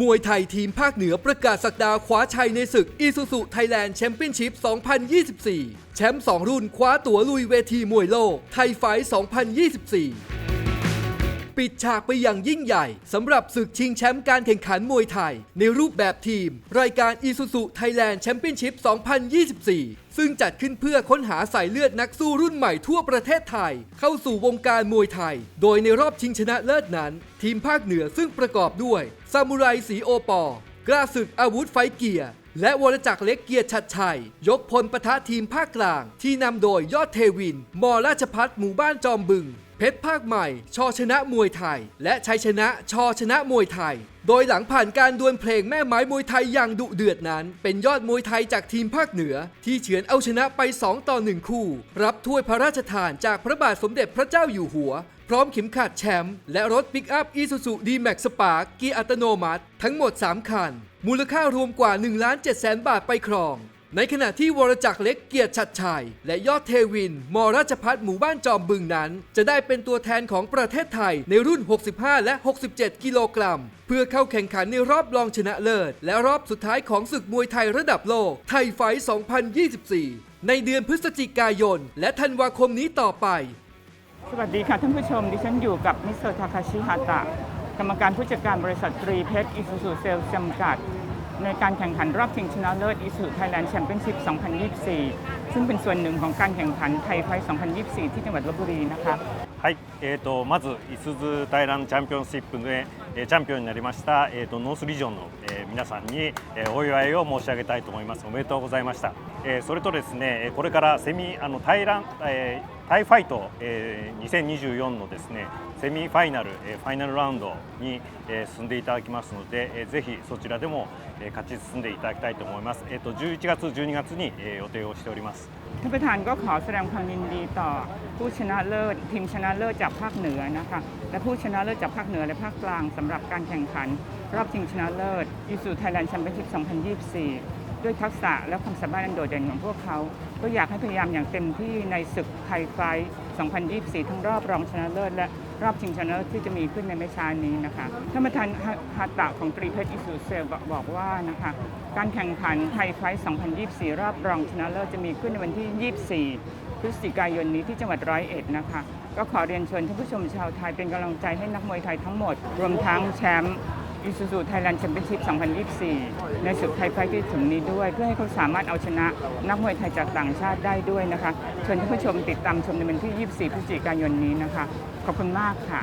มวยไทยทีมภาคเหนือประกาศสักดาคว้าชัยในศึกอีซูซูไทยแลนด์แชมเปี้ยนชิพ 2024 แชมป์ 2 รุ่นคว้าตั๋วลุยเวทีมวยโลกไทยไฟ 2024 ปิดฉากไปอย่างยิ่งใหญ่สำหรับศึกชิงแชมป์การแข่งขันมวยไทย ในรูปแบบทีม รายการ Isuzu Thailand Championship 2024 ซึ่งจัดขึ้นเพื่อค้นหาสายเลือดนักสู้รุ่นใหม่ทั่วประเทศไทย เข้าสู่วงการมวยไทย โดยในรอบชิงชนะเลิศนั้น ทีมภาคเหนือซึ่งประกอบด้วยซามูไรสีโอปอกล้าศึกอาวุธไฟเกียร์และวรจักรเล็กเกียรติชัดชัย ยกพลปะทะทีมภาคกลาง ที่นำโดยยอดเทวิน มอราชพัฒหมู่บ้านจอมบึง เพชรภาคใหม่ชอชนะมวยไทย และชัยชนะชอชนะมวยไทย โดยหลังผ่านการดวลเพลงแม่ไม้มวยไทยอย่างดุเดือดนั้น เป็นยอดมวยไทยจากทีมภาคเหนือ ที่เฉือนเอาชนะไป 2 ต่อ 1 คู่ รับถ้วยพระราชทานจากพระบาทสมเด็จพระเจ้าอยู่หัว พร้อมเข็มขัดแชมป์และรถปิกอัพ Isuzu D-Max Spark เกียร์อัตโนมัติ ทั้งหมด 3 คัน มูลค่ารวมกว่า1ล้าน7แสนบาทไปครอง ในขณะที่วรจักรเล็กเกียรติชัดชัย และยอดเทวิน มราชพัฒหมู่บ้านจอมบึงนั้น จะได้เป็นตัวแทนของประเทศไทยในรุ่น 65 และ 67 กิโลกรัม เพื่อเข้าแข่งขันในรอบรองชนะเลิศ และรอบสุดท้ายของศึกมวยไทยระดับโลก ไทยไฟ 2024 ในเดือนพฤศจิกายน และธันวาคมนี้ต่อไป สวัสดีค่ะท่านผู้ชม ดิฉันอยู่กับมิสเตอร์ทาคาชิฮาตะกรรมการผู้จัดการบริษัทตรีเพชรอิสุสุเซลจำกัด ในการแข่งขันรอบชิงชนะเลิศอิสุไทยแลนด์แชมเปี้ยนชิพ 2024 ซึ่งเป็นส่วนหนึ่งของการแข่งขันไทยไฟท์2024 ที่จังหวัดลบบุรีนะคะ はい、えー、とまず、いすゞタイランドチャンピオンシップで、えーチャンピオンになりました、えー、とノースリージョンの、えー皆さんに、えーお祝いを申し上げたいと思います。おめでとうございました。えーそれとですね、えーこれからセミあのタイラン、えータイファイト、えー2024のですねセミファイナル、えーファイナルラウンドに、えー進んでいただきますので、えーぜひそちらでも、 え勝ち進んでいただきたいと思います。えっ、と11月12月に、え予定をしております。ท่านประธานก็ขอแสดงความยินดีต่อผู้ชนะเลิศทีมชนะเลิศจากภาคเหนือนะคะและผู้ชนะเลิศจากภาคเหนือและภาคกลางสำหรับการแข่งขัน รอบชิงชนะเลิศยูสูไทยแลนด์แชมเปี้ยนชิพ2024 ด้วยทักษะและความสามารถอันโดดเด่นของพวกเขา ก็อยากให้พยายามอย่างเต็มที่ในศึกไทยไฟ2024 ทั้งรอบรองชนะเลิศและ รอบชิงชนะเลิศที่จะมีขึ้นในไม่ช้านี้นะคะท่านประธานฮาตะของตรีเพชรอิสุเซลบอกว่านะคะการแข่งขันไทยไฟท์2024 รอบรองชนะเลิศจะมีขึ้นในวันที่ 24 พฤศจิกายนนี้ที่จังหวัดร้อยเอ็ดนะคะก็ขอเรียนเชิญท่านผู้ชมชาวไทยเป็นกำลังใจให้นักมวยไทยทั้งหมด รวมทั้งแชมป์ อิซูซูไทยแลนด์แชมเปี้ยนชิพ 2024 ในศึกไทยไฟท์ที่ถึงนี้ด้วย เพื่อให้เขาสามารถเอาชนะนักมวยไทยจากต่างชาติได้ด้วยนะคะเชิญท่านผู้ชมติดตามชมในวันที่ 24 พฤศจิกายนนี้นะคะ ขอบคุณมากค่ะ